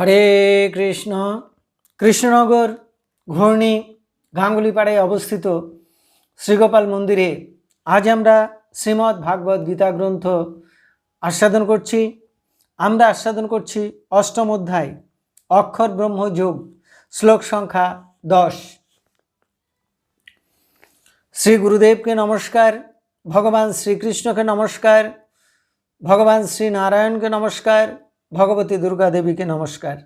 হরে কৃষ্ণ। কৃষ্ণনগর ঘূর্ণি গাঙ্গুলিপাড়ায় অবস্থিত শ্রীগোপাল মন্দিরে আজ আমরা শ্রীমদ্ ভাগবত গীতা গ্রন্থ আস্বাদন করছি। আমরা আস্বাদন করছি অষ্টম অধ্যায়, অক্ষর ব্রহ্ম যোগ, শ্লোক সংখ্যা দশ। শ্রী গুরুদেবকে নমস্কার, ভগবান শ্রীকৃষ্ণকে নমস্কার, ভগবান শ্রী নারায়ণকে নমস্কার ভগবতী দুর্গা দেবীকে নমস্কার।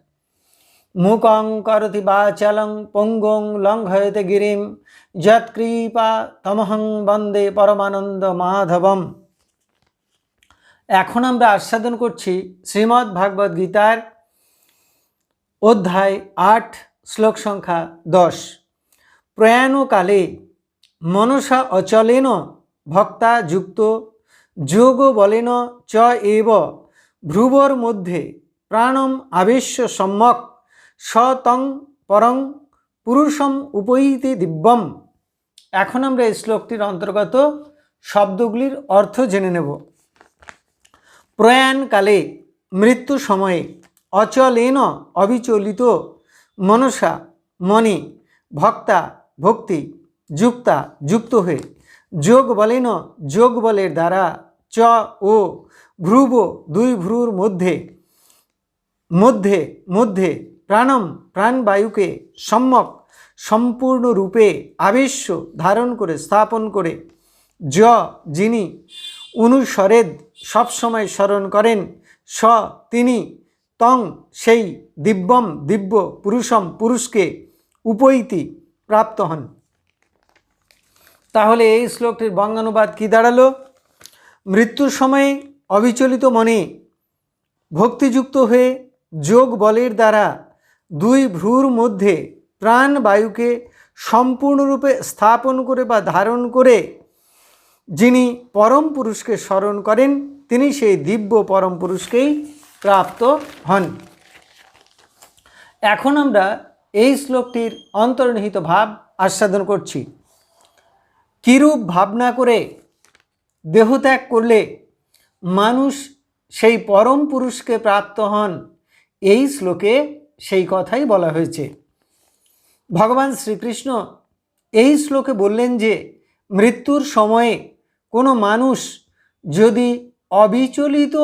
মুকং করতি বাচালং পঙ্গং লঙ্ঘয়তে গিরিম যৎকৃপা তমহং বন্দে পরমানন্দ মাধবম। এখন আমরা আস্বাদন করছি শ্রীমদ্ ভাগবত গীতার অধ্যায় আট, শ্লোক সংখ্যা দশ। প্রয়াণকালে মনসা অচলেন ভক্তা যুক্ত যোগ বলেন চ এব ভ্রুবর মধ্যে প্রাণম আবেশ্য সম্যক সতং পরং পুরুষম উপৈতি দিব্যম। এখন আমরা এই শ্লোকটির অন্তর্গত শব্দগুলির অর্থ জেনে নেব। প্রয়াণকালে মৃত্যু সময়ে, অচলেন অবিচলিত, মনসা, মনে, ভক্তা, ভক্তি, যুক্তা, যুক্ত হয়ে যোগ বলেন যোগ বলের দ্বারা চ, ও ভ্রুব দুই ভ্রুর মধ্যে মধ্যে মধ্যে প্রাণম প্রাণবায়ুকে সম্যক, সম্পূর্ণরূপে আবেশ্য ধারণ করে, স্থাপন করে। য যিনি অনুসরেদ সবসময় স্মরণ করেন, স তিনি তং সেই দিব্যম দিব্য পুরুষম পুরুষকে উপৈতি প্রাপ্ত হন। তাহলে এই শ্লোকটির বঙ্গানুবাদ কি দাঁড়াল? মৃত্যুর সময়ে অবিচলিত মনে ভক্তিযুক্ত হয়ে যোগ বলের দ্বারা দুই ভ্রুর মধ্যে প্রাণ বায়ুকে সম্পূর্ণরূপে স্থাপন করে বা ধারণ করে যিনি পরম পুরুষকে স্মরণ করেন, তিনি সেই দিব্য পরম পুরুষকেই প্রাপ্ত হন। এখন আমরা এই শ্লোকটির অন্তর্নিহিত ভাব আস্বাদন করছি। কিরূপ ভাবনা করে দেহত্যাগ করলে মানুষ সেই পরম পুরুষকে প্রাপ্ত হন। এই শ্লোকে সেই কথাই বলা হয়েছে। ভগবান শ্রীকৃষ্ণ এই শ্লোকে বললেন যে, মৃত্যুর সময়ে কোনো মানুষ যদি অবিচলিত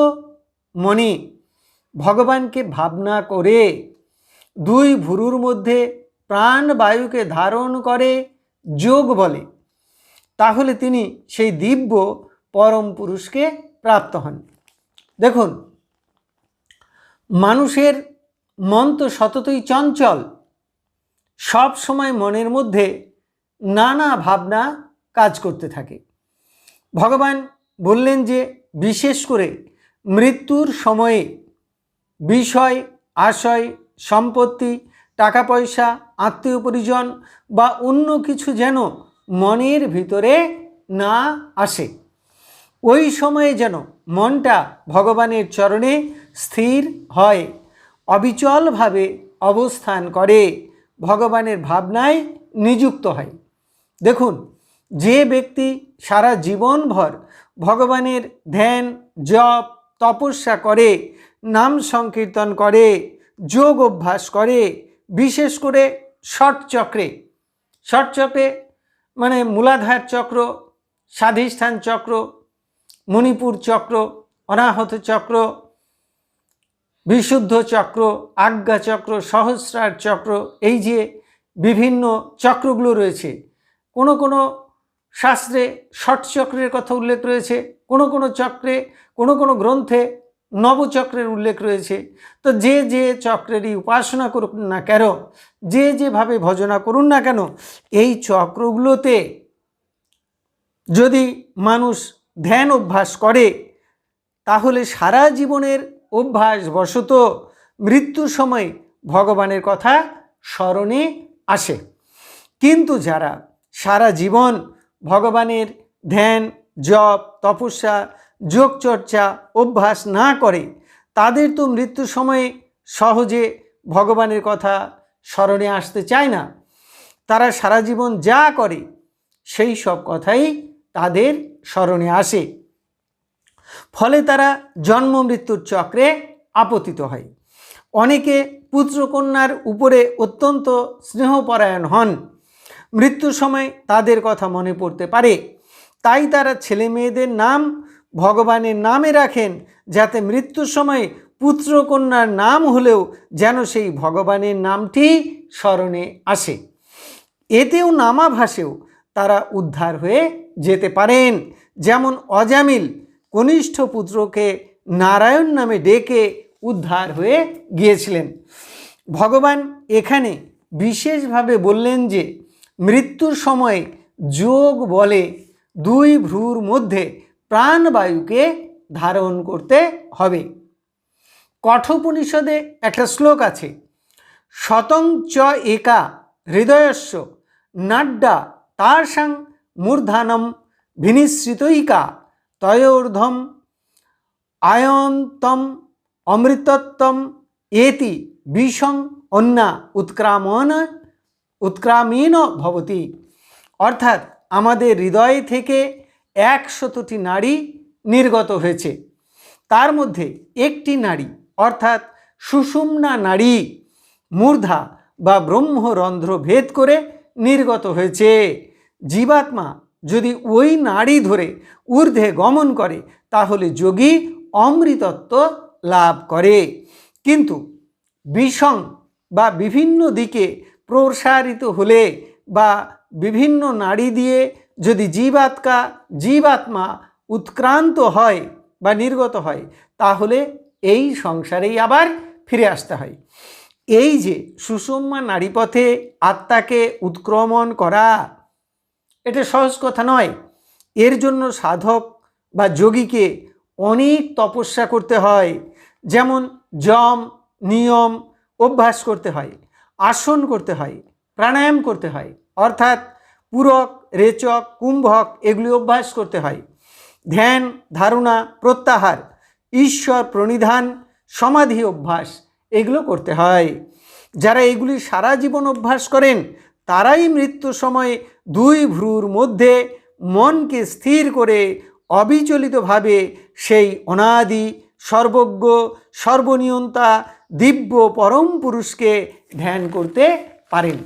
মনে ভগবানকে ভাবনা করে, দুই ভুরুর মধ্যে প্রাণ বায়ুকে ধারণ করে যোগ বলে, তাহলে তিনি সেই দিব্য পরম পুরুষকে প্রাপ্ত হন। দেখুন, মানুষের মন তো সততই চঞ্চল। সব সময় মনের মধ্যে নানা ভাবনা কাজ করতে থাকে। ভগবান বললেন যে, বিশেষ করে মৃত্যুর সময়ে বিষয়, আশয়, সম্পত্তি টাকা পয়সা আত্মীয় পরিজন বা অন্য কিছু যেন মনের ভিতরে না আসে। ওই সময়ে যেন মনটা ভগবানের চরণে স্থির হয়, অবিচলভাবে অবস্থান করে, ভগবানের ভাবনায় নিযুক্ত হয়। দেখুন, যে ব্যক্তি সারা জীবনভর ভগবানের ধ্যান, জপ, তপস্যা করে, নাম সংকীর্তন করে, যোগ অভ্যাস করে, বিশেষ করে চক্রে, ষট চক্রে মানে মূলাধার চক্র, স্বাধিষ্ঠান চক্র মণিপুর চক্র, অনাহত চক্র, বিশুদ্ধ চক্র, আজ্ঞা চক্র, সহস্রার চক্র, এই যে বিভিন্ন চক্রগুলো রয়েছে, কোনো কোনো শাস্ত্রে ষট চক্রের কথা উল্লেখ রয়েছে, কোনো কোনো চক্রে, কোনো কোনো গ্রন্থে নবচক্রের উল্লেখ রয়েছে, তো যে যে চক্রেরই উপাসনা করুক না কেন, যে যেভাবে ভজনা করুন না কেন, এই চক্রগুলোতে যদি মানুষ ধ্যান অভ্যাস করে, তাহলে সারা জীবনের অভ্যাস বশত মৃত্যুর সময় ভগবানের কথা স্মরণে আসে। কিন্তু যারা সারা জীবন ভগবানের ধ্যান, জপ, তপস্যা, যোগচর্চা অভ্যাস না করে, তাদের তো মৃত্যুর সময়ে সহজে ভগবানের কথা স্মরণে আসতে চায় না। তারা সারা জীবন যা করে, সেই সব কথাই তাদের স্মরণে আসে। ফলে তারা জন্ম মৃত্যুর চক্রে আপতিত হয়। অনেকে পুত্রকন্যার উপরে অত্যন্ত স্নেহপরায়ণ হন। মৃত্যুর সময় তাদের কথা মনে পড়তে পারে। তাই তারা ছেলে মেয়েদের নাম ভগবানের নামে রাখেন, যাতে মৃত্যুর সময় পুত্রকন্যার নাম হলেও যেন সেই ভগবানের নামটি স্মরণে আসে। এতেও নামাভাসেও তারা উদ্ধার হয়ে যেতে পারেন। যেমন অজামিল কনিষ্ঠ পুত্রকে নারায়ণ নামে ডেকে উদ্ধার হয়ে গিয়েছিলেন। ভগবান এখানে বিশেষভাবে বললেন যে, মৃত্যুর সময় যোগ বলে দুই ভ্রুর মধ্যে প্রাণবায়ুকে ধারণ করতে হবে। কঠোপনিষদে একটা শ্লোক আছে, শতং চ একা হৃদয়স্য নাড্ডা তার সাং মূর্ধানম ভিনিশ্রিতইকা তয়োর্ধম আয়ন্তম অমৃতত্বম এতি বিষং অন্যা উৎক্রামণ উৎক্রামীণ ভবতি। অর্থাৎ আমাদের হৃদয় থেকে একশতটি নারী নির্গত হয়েছে। তার মধ্যে একটি নারী, অর্থাৎ সুষুম্না নারী, মূর্ধা বা ব্রহ্মরন্ধ্র ভেদ করে নির্গত হয়েছে। জীবাত্মা যদি ওই নাড়ি ধরে ঊর্ধ্বে গমন করে, তাহলে যোগী অমৃতত্ব লাভ করে। কিন্তু বিষম বা বিভিন্ন দিকে প্রসারিত হলে বা বিভিন্ন নাড়ি দিয়ে যদি জীবাত্মা জীবাত্মা উৎক্রান্ত হয় বা নির্গত হয়, তাহলে এই সংসারেই আবার ফিরে আসতে হয়। এই যে সুষম্মা নারীপথে আত্মাকে উৎক্রমণ করা এটা সহজ কথা নয়। এর জন্য সাধক বা যোগীকে অনেক তপস্যা করতে হয়, যেমন জম, নিয়ম অভ্যাস করতে হয়, আসন করতে হয়, প্রাণায়াম করতে হয়, অর্থাৎ পূরক, রেচক, কুম্ভক এগুলি অভ্যাস করতে হয়। ধ্যান, ধারণা, প্রত্যাহার, ঈশ্বর প্রণিধান, সমাধি অভ্যাস এগুলো করতে হয়। যারা এগুলি সারা জীবন অভ্যাস করেন, তারাই মৃত্যুর সময় দুই ভ্রুর মধ্যে মনকে স্থির করে অবিচলিতভাবে সেই অনাদি, সর্বজ্ঞ, সর্বনিয়ন্তা, দিব্য পরম পুরুষকে ধ্যান করতে পারেন।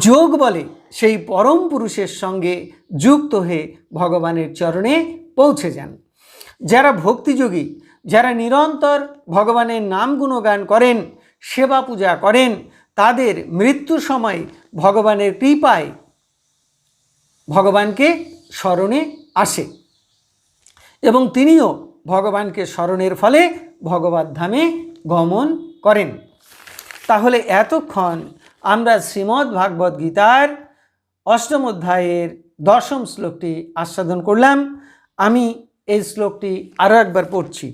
যোগ বলে সেই পরম পুরুষের সঙ্গে যুক্ত হয়ে ভগবানের চরণে পৌঁছে যান। যারা ভক্তিযোগী, যারা নিরন্তর ভগবানের নাম গুণগান করেন, সেবা পূজা করেন তাদের মৃত্যুর সময় ভগবানের কৃপায় ভগবানকে স্মরণে আসে এবং তিনিও ভগবানকে স্মরণের ফলে ভগবত ধামে গমন করেন। তাহলে এতক্ষণ আমরা শ্রীমদ্ ভাগবত গীতার অষ্টম অধ্যায়ের দশম শ্লোকটি আস্বাদন করলাম। আমি এই শ্লোকটি আরও একবার পড়ছি।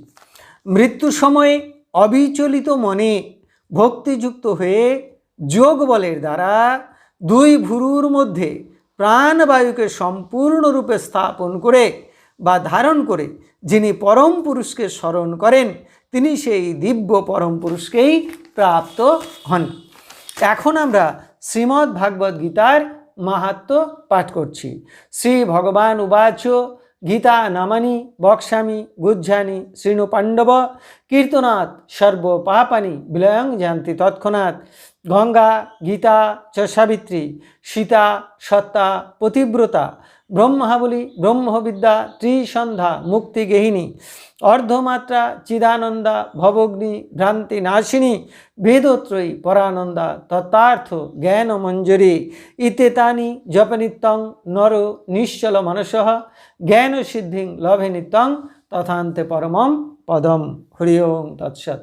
মৃত্যুর সময়ে অবিচলিত মনে ভক্তিযুক্ত হয়ে যোগ বলের দ্বারা দুই ভুরুর মধ্যে প্রাণবায়ুকে সম্পূর্ণরূপে স্থাপন করে বা ধারণ করে যিনি পরম পুরুষকে স্মরণ করেন, তিনি সেই দিব্য পরম পুরুষকেই প্রাপ্ত হন। এখন আমরা শ্রীমদ্ ভাগবত গীতার মাহাত্ম পাঠ করছি। শ্রী ভগবান উবাচ, গীতা নামানি বক্সামি গুজ্জানি শ্রীণু পাণ্ডব কীর্তনাথ সর্ব পাপানি বিলয়ং জানতি তৎক্ষণাৎ গঙ্গা, গীতা চ সাবিত্রী সীতা, সত্তা, পতিব্রতা, ব্রহ্মাবলী, ব্রহ্মবিদ্যা, ত্রিসন্ধ্যা মুক্তিগেহিনী অর্ধমাত্রা, চিদানন্দা, ভবগ্নি, ভ্রান্তি নাশিনী, বেদত্রয়ী, পরানন্দা, তত্ত্বার্থ, জ্ঞান মঞ্জুরি, ইতেতানি, জপনিত্যং, নর নিশ্চল মনস জ্ঞান সিদ্ধিং, লভে নিত্যং, তথান্তে পরমম পদম, হরি তৎসৎ।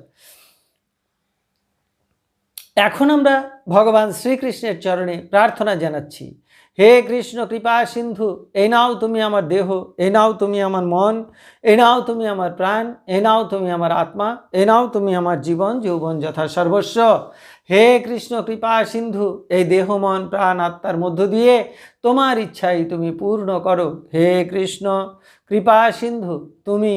এখন আমরা ভগবান শ্রীকৃষ্ণের চরণে প্রার্থনা জানাচ্ছি। হে কৃষ্ণ, কৃপা সিন্ধু, এ নাও তুমি আমার দেহ, এ নাও তুমি আমার মন, এ নাও তুমি আমার প্রাণ, এ নাও তুমি আমার আত্মা, এ নাও তুমি আমার জীবন, যৌবন যথা সর্বস্ব। হে কৃষ্ণ, কৃপা সিন্ধু, এই দেহ, মন, প্রাণ, আত্মার মধ্য দিয়ে তোমার ইচ্ছাই তুমি পূর্ণ করো। হে কৃষ্ণ, কৃপা সিন্ধু, তুমি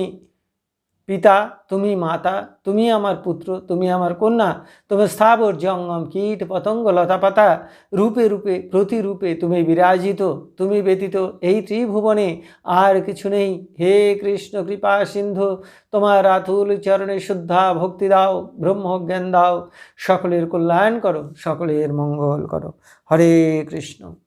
পিতা, তুমি মাতা, তুমি আমার পুত্র, তুমি আমার কন্যা তুমি স্থাবর জঙ্গম, কীট, পতঙ্গ লতাপাতা রূপে রূপে, প্রতিরূপে তুমি বিরাজিত, তুমি ব্যতীত এই ত্রিভুবনে আর কিছু নেই। হে কৃষ্ণ, কৃপা, সিন্ধু, তোমার আতুল চরণে শুদ্ধা ভক্তি দাও, ব্রহ্মজ্ঞান দাও, সকলের কল্যাণ করো, সকলের মঙ্গল করো। হরে কৃষ্ণ।